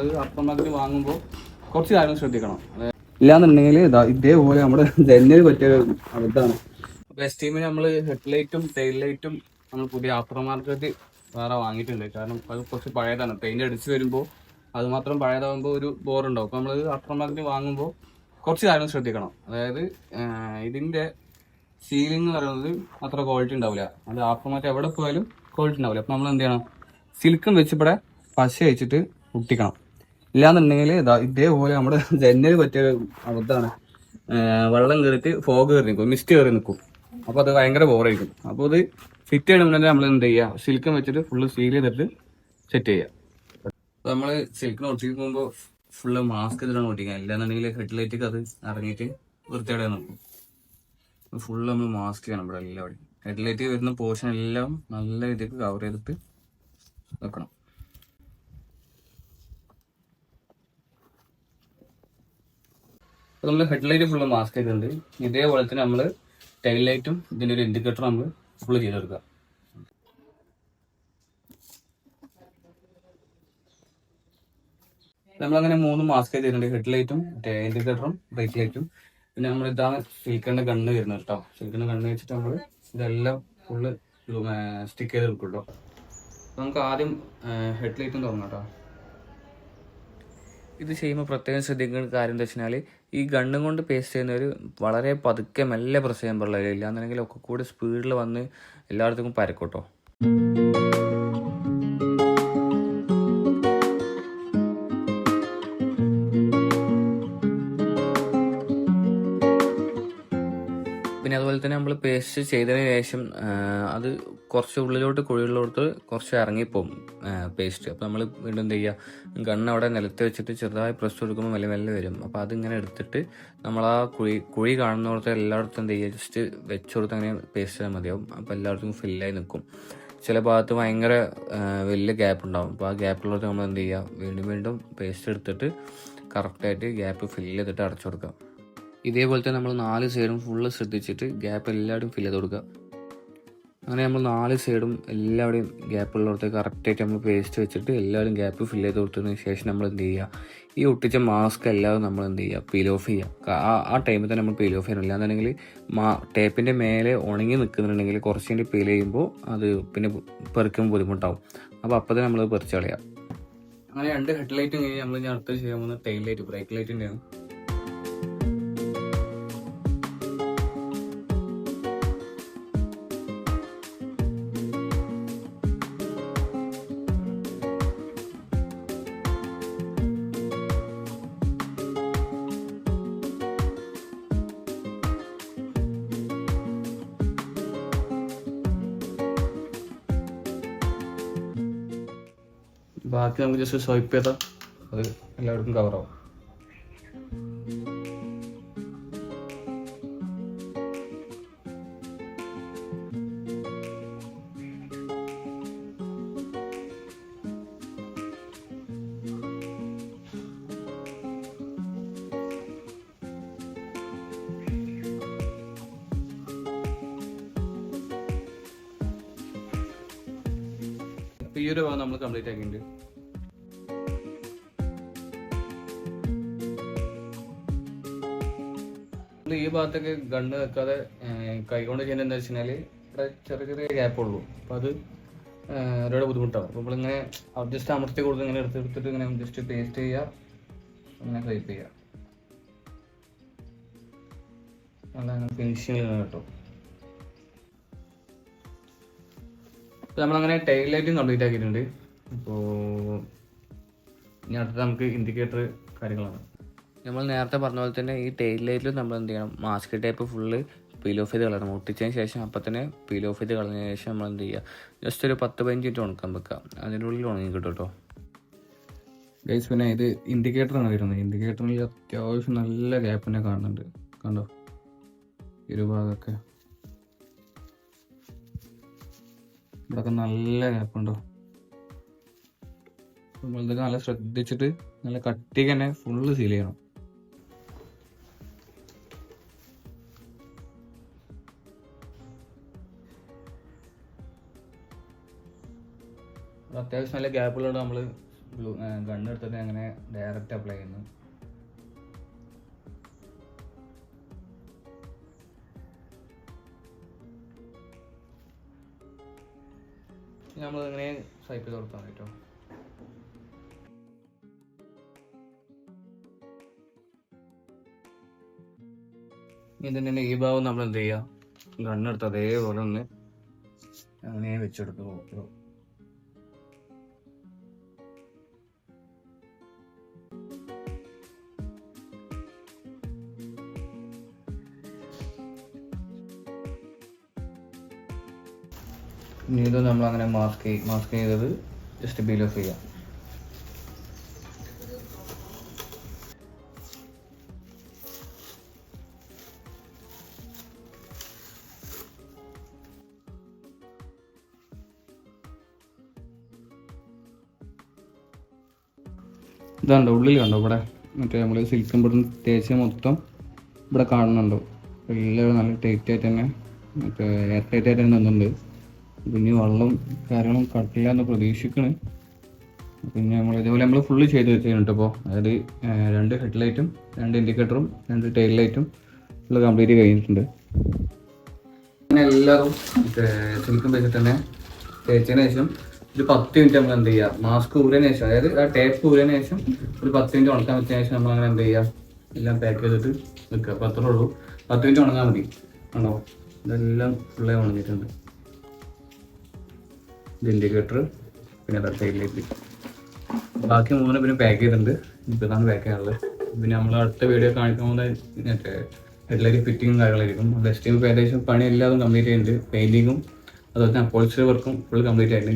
നമ്മൾ അപ്പമാർക്ക് വാങ്ങുമ്പോൾ കുറച്ച് കാര്യങ്ങൾ ശ്രദ്ധിക്കണം. ഇല്ലാന്നുണ്ടെങ്കിൽ ഇതാ ഇതേപോലെ നമ്മുടെ ജനലിന് പറ്റിയ ഇതാണ് അപ്പോൾ എസ് നമ്മൾ ഹെഡ് ലൈറ്റും ടെയിൽ ലൈറ്റും നമ്മൾ പുതിയ ആഫ്റ്റർ മാർക്കറ്റ് വേറെ വാങ്ങിയിട്ടുണ്ട്. കാരണം അത് കുറച്ച് പഴയതാണ്. പെയിന്റ് അടിച്ച് വരുമ്പോൾ അത് മാത്രം പഴയതാകുമ്പോൾ ഒരു ബോറുണ്ടാവും അപ്പോൾ നമ്മൾ ആഫ്റ്റർ മാർക്കറ്റ് വാങ്ങുമ്പോൾ കുറച്ച് കാര്യങ്ങൾ ശ്രദ്ധിക്കണം. അതായത് ഇതിന്റെ സീലിംഗ് എന്ന് പറയുന്നത് അത്ര ക്വാളിറ്റി ഉണ്ടാവില്ല. അത് ആഫ്റ്റർ മാർക്കറ്റ് എവിടെ പോയാലും ക്വാളിറ്റി ഉണ്ടാവില്ല. അപ്പോൾ നമ്മൾ എന്ത് ചെയ്യണം സിൽക്കും വെച്ച് പശ അയച്ചിട്ട് ഒട്ടിക്കണം ഇല്ലാന്നുണ്ടെങ്കിൽ ഇതാ ഇതേപോലെ നമ്മുടെ ജനൽ പറ്റിയ അബദ്ധമാണ്. വെള്ളം കയറിയിട്ട് ഫോഗ് കയറി നിൽക്കും മിസ്റ്റ് കയറി നിൽക്കും അപ്പോൾ അത് ഭയങ്കര ബോറായിരിക്കും അപ്പോൾ ഇത് ഫിറ്റ് ചെയ്യണമെങ്കിൽ നമ്മൾ എന്ത് ചെയ്യുക സിൽക്കും വെച്ചിട്ട് ഫുള്ള് സീൽ ചെയ്തിട്ട് സെറ്റ് ചെയ്യുക അപ്പോൾ നമ്മൾ സിൽക്കിന് ഒട്ടിക്കുമ്പോൾ ഫുള്ള് മാസ്ക് ഇതിലാണ് ഒട്ടിക്കുക ഇല്ലാന്നുണ്ടെങ്കിൽ ഹെഡ്ലൈറ്റൊക്കെ അത് ഇറങ്ങിയിട്ട് വൃത്തിയോടെ നിൽക്കും ഫുള്ള് നമ്മൾ മാസ്ക് ചെയ്യണം ഇവിടെ എല്ലാവരും. ഹെഡ്ലൈറ്റ് വരുന്ന പോർഷൻ എല്ലാം നല്ല രീതിക്ക് കവർ ചെയ്തിട്ട് വെക്കണം. നമ്മൾ ഹെഡ്ലൈറ്റ് ഫുള്ള് മാസ്ക് ചെയ്തിട്ടുണ്ട് ഇതേപോലെ തന്നെ നമ്മൾ ടൈൽ ലൈറ്റും ഇതിന്റെ ഒരു ഇൻഡിക്കേറ്റർ നമ്മൾ ഫുള്ള് ചെയ്തെടുക്കുക. നമ്മളങ്ങനെ മൂന്ന് മാസ്ക് ചെയ്തിട്ടുണ്ട്. ഹെഡ് ലൈറ്റും ഇൻഡിക്കേറ്ററും ബ്രേക്ക് ലൈറ്റും പിന്നെ നമ്മൾ ഇതാണ് സിൽക്കറിന്റെ കണ്ണ് വരുന്നത് കേട്ടോ. സിൽക്കറിന്റെ കണ്ണ് വെച്ചിട്ട് നമ്മൾ ഇതെല്ലാം ഫുള്ള് സ്റ്റിക്ക് ചെയ്ത് എടുക്കും കേട്ടോ. നമുക്ക് ആദ്യം ഹെഡ് ലൈറ്റും തുടങ്ങാം കേട്ടോ. ഇത് ചെയ്യുമ്പോൾ പ്രത്യേകം ശ്രദ്ധിക്കേണ്ട കാര്യം എന്താ വെച്ചാൽ ഈ ഗണ്ണും കൊണ്ട് പേസ്റ്റ് ചെയ്യുന്നവർ വളരെ പതുക്കെ മെല്ലെ പ്രസ് ചെയ്യാൻ പാടില്ല. ഇല്ലാന്നുണ്ടെങ്കിൽ ഒക്കെ കൂടി സ്പീഡിൽ വന്ന് എല്ലായിടത്തും പരക്കോട്ടോ. പിന്നെ അതുപോലെ തന്നെ നമ്മൾ പേസ്റ്റ് ചെയ്തതിന് ശേഷം അത് കുറച്ച് ഉള്ളിലോട്ട് കുഴികളിലോട്ട് കുറച്ച് ഇറങ്ങിപ്പോവും പേസ്റ്റ് അപ്പോൾ നമ്മൾ വീണ്ടും എന്ത് ചെയ്യുക ഗണ്ണ് അവിടെ നിലത്ത് വെച്ചിട്ട് ചെറുതായി പ്രസ് കൊടുക്കുമ്പോൾ മെല്ലെ മെല്ലെ വരും. അപ്പോൾ അതിങ്ങനെ എടുത്തിട്ട് നമ്മൾ ആ കുഴി കുഴി കാണുന്നിടത്ത് എല്ലായിടത്തും എന്ത് ചെയ്യുക? ജസ്റ്റ് വെച്ച് കൊടുത്ത് അങ്ങനെ പേസ്റ്റ് ചെയ്താൽ മതിയാവും. അപ്പോൾ എല്ലായിടത്തും ഫില്ലായി നിൽക്കും ചില ഭാഗത്ത് ഭയങ്കര വലിയ ഗ്യാപ്പ് ഉണ്ടാവും. അപ്പോൾ ആ ഗ്യാപ്പിലോട്ട് നമ്മൾ എന്ത് ചെയ്യുക വീണ്ടും വീണ്ടും പേസ്റ്റ് എടുത്തിട്ട് കറക്റ്റായിട്ട് ഗ്യാപ്പ് ഫില്ല് ചെയ്തിട്ട് അടച്ചു കൊടുക്കുക. ഇതേപോലെ തന്നെ നമ്മൾ നാല് സൈഡും ഫുള്ള് ശ്രദ്ധിച്ചിട്ട് ഗ്യാപ്പ് എല്ലാവരും ഫില്ല് ചെയ്ത് കൊടുക്കുക. അങ്ങനെ നമ്മൾ നാല് സൈഡും എല്ലാവരുടെയും ഗ്യാപ്പുള്ളിടത്ത് കറക്റ്റായിട്ട് നമ്മൾ പേസ്റ്റ് വെച്ചിട്ട് എല്ലാവരും ഗ്യാപ്പ് ഫില്ല് ചെയ്ത് കൊടുത്തതിന് ശേഷം നമ്മൾ എന്ത് ചെയ്യുക? ഈ ഒട്ടിച്ച മാസ്ക് എല്ലാവരും നമ്മൾ എന്ത് ചെയ്യുക? പീൽ ഓഫ് ചെയ്യുക. ആ ആ ടൈമിൽ തന്നെ നമ്മൾ പീൽ ഓഫ് ചെയ്യണം. ഇല്ലാന്നുണ്ടെങ്കിൽ മാ ടേപ്പിന്റെ മേലെ ഉണങ്ങി നിൽക്കുന്നുണ്ടെങ്കിൽ കുറച്ച് കഴിഞ്ഞ് പീൽ ചെയ്യുമ്പോൾ അത് പിന്നെ പെറുക്കുമ്പോൾ ബുദ്ധിമുട്ടാവും. അപ്പോൾ അപ്പോൾ തന്നെ നമ്മൾ പെറിച്ച് കളയാം. അങ്ങനെ രണ്ട് ഹെഡ് ലൈറ്റും കഴിഞ്ഞ് നമ്മൾ ഇനി അടുത്ത് ചെയ്യാൻ പോകുന്ന ടൈൽ ലൈറ്റ് ബ്രേക്ക് ലൈറ്റിന്റെയാണ് ബാക്കി നമുക്ക് ജസ്റ്റ് സ്വൈപ്പ് ചെയ്താൽ അത് എല്ലാവർക്കും കവറാവും ഈ ഒരു ഭാഗം നമ്മൾ കംപ്ലീറ്റ് ആക്കിയിട്ടുണ്ട്. ഈ ഭാഗത്തൊക്കെ ഗണ്ണ് വെക്കാതെ കൈകൊണ്ട് ചെയ്യുന്ന എന്താ വെച്ച് കഴിഞ്ഞാൽ ഇവിടെ ചെറിയ ചെറിയ ഗ്യാപ്പ് ഉള്ളൂ. അപ്പൊ അത് ഒരുപാട് ബുദ്ധിമുട്ടാവും. അപ്പൊ നമ്മളിങ്ങനെ ജസ്റ്റ് അമർത്തി കൊടുത്ത് ഇങ്ങനെ എടുത്ത് എടുത്തിട്ട് ഇങ്ങനെ ജസ്റ്റ് പേസ്റ്റ് ചെയ്യുക. അങ്ങനെ ടൈപ്പ് ചെയ്യുക. നല്ല ഫിനിഷിങ് കേട്ടോ. അപ്പോൾ നമ്മളങ്ങനെ ടൈൽ ലൈറ്റും കംപ്ലീറ്റ് ആക്കിയിട്ടുണ്ട്. അപ്പോൾ ഇനി അടുത്ത നമുക്ക് ഇൻഡിക്കേറ്റർ കാര്യങ്ങളാണ്. നമ്മൾ നേരത്തെ പറഞ്ഞ പോലെ തന്നെ ഈ ടെയിൽ ലൈറ്റിൽ നമ്മൾ എന്ത് ചെയ്യണം? Mask type full peel off ചെയ്ത് കളയണം. ഒട്ടിച്ചതിന് ശേഷം അപ്പം തന്നെ പീൽ ഓഫ് ചെയ്ത് കളഞ്ഞതിന് ശേഷം നമ്മൾ എന്ത് ചെയ്യുക ജസ്റ്റ് ഒരു പത്ത് പതിനഞ്ച് മിനിറ്റ് ഉണക്കാൻ വെക്കുക. അതിന്റെ ഉള്ളിൽ ഉണങ്ങി കിട്ടും കേട്ടോ. ഗൈസ് പിന്നെ ഇത് ഇൻഡിക്കേറ്ററാണ് വരുന്നത്. ഇൻഡിക്കേറ്ററിൽ അത്യാവശ്യം നല്ല ഗ്യാപ്പിനെ കാണുന്നുണ്ട്. കണ്ടോ? ഇരുഭാഗമൊക്കെ ഇവിടെയൊക്കെ നല്ല ഗ്യാപ്പുണ്ടോ? നമ്മളിതൊക്കെ നല്ല ശ്രദ്ധിച്ചിട്ട് നല്ല കട്ടിക്ക് തന്നെ ഫുള്ള് സീൽ ചെയ്യണം. അത്യാവശ്യം നല്ല ഗ്യാപ്പുള്ളത് നമ്മൾ ഗണ്ണെടുത്തിട്ട് അങ്ങനെ ഡയറക്റ്റ് അപ്ലൈ ചെയ്യുന്നു. നമ്മൾ ഇങ്ങനെ സ്വൈപ്പ് ചെയ്ത് കൊടുത്താൽ കേട്ടോ തന്നെ ഈ ഭാഗം നമ്മൾ എന്ത് ചെയ്യുക ഗണ്ണെടുത്ത് അതേപോലെ ഒന്ന് അങ്ങനെ വെച്ചെടുത്ത് നോക്കുക ഇനി ഇത് നമ്മൾ അങ്ങനെ മാസ്ക് മാസ്ക് ചെയ്തത് ജസ്റ്റ് ബീൽ ഓഫ് ചെയ്യാം ഇതാണ്ടോ ഉള്ളിൽ കണ്ടോ ഇവിടെ? മറ്റേ നമ്മൾ സിൽക്കും ബട്ടൺ തേച്ച് മൊത്തം ഇവിടെ കാണുന്നുണ്ടോ? എല്ലാം നല്ല ടൈറ്റ് ആയിട്ട് തന്നെ മറ്റേ എയർ ടൈറ്റ് ആയിട്ട് തന്നെ നിന്നുണ്ട് പിന്നെ വെള്ളം കാര്യങ്ങളും കട്ടില്ല എന്ന് പ്രതീക്ഷിക്കണേ. പിന്നെ നമ്മൾ ഇതേപോലെ നമ്മൾ ഫുള്ള് ചെയ്ത് വെച്ചിട്ടുണ്ട് ഇപ്പോൾ അതായത് രണ്ട് ഹെഡ്ലൈറ്റും രണ്ട് ഇൻഡിക്കേറ്ററും രണ്ട് ടെയിൽ ലൈറ്റും ഫുള്ള് കംപ്ലീറ്റ് കഴിഞ്ഞിട്ടുണ്ട്. പിന്നെ എല്ലാവരും സിൽക്കും വെച്ചിട്ട് തന്നെ തേച്ചതിന് ശേഷം ഒരു പത്ത് മിനിറ്റ് നമ്മൾ എന്ത് ചെയ്യുക മാസ്ക് ഊരിയതിന് ശേഷം അതായത് ആ ടേപ്പ് ഊരിയതിന് ശേഷം ഒരു പത്ത് മിനിറ്റ് ഉണക്കാൻ വെച്ചതിന് ശേഷം നമ്മൾ അങ്ങനെ എന്ത് ചെയ്യുക എല്ലാം പാക്ക് ചെയ്തിട്ട് വെക്കുക അപ്പോൾ അത്രേ ഉള്ളൂ. പത്ത് മിനിറ്റ് ഉണങ്ങാൻ മതി. ഉണ്ടോ ഇതെല്ലാം ഫുള്ളായി ഉണങ്ങിയിട്ടുണ്ട്. ഇൻഡിക്കേറ്റർ പിന്നെ തട്ടയിൽ ലൈറ്റ് ബാക്കി മൂന്ന് പിന്നെ പാക്ക് ചെയ്തിട്ടുണ്ട്. ഇതാണ് പാക്ക് ചെയ്യാനുള്ളത്. പിന്നെ നമ്മൾ അടുത്ത വീഡിയോ കാണിക്കാൻ പോകുന്ന മറ്റേ ഹെഡ്ലൈറ്റ് ഫിറ്റിങ്ങും കാര്യങ്ങളായിരിക്കും. ബെസ്റ്റ് ഏകദേശം പണി എല്ലാതും കംപ്ലീറ്റ് ചെയ്യുന്നുണ്ട് പെയിന്റിങ്ങും അതുപോലെ തന്നെ അപ്പോൾച്ചറി വർക്കും ഫുൾ കംപ്ലീറ്റ് ആയിട്ടുണ്ട്.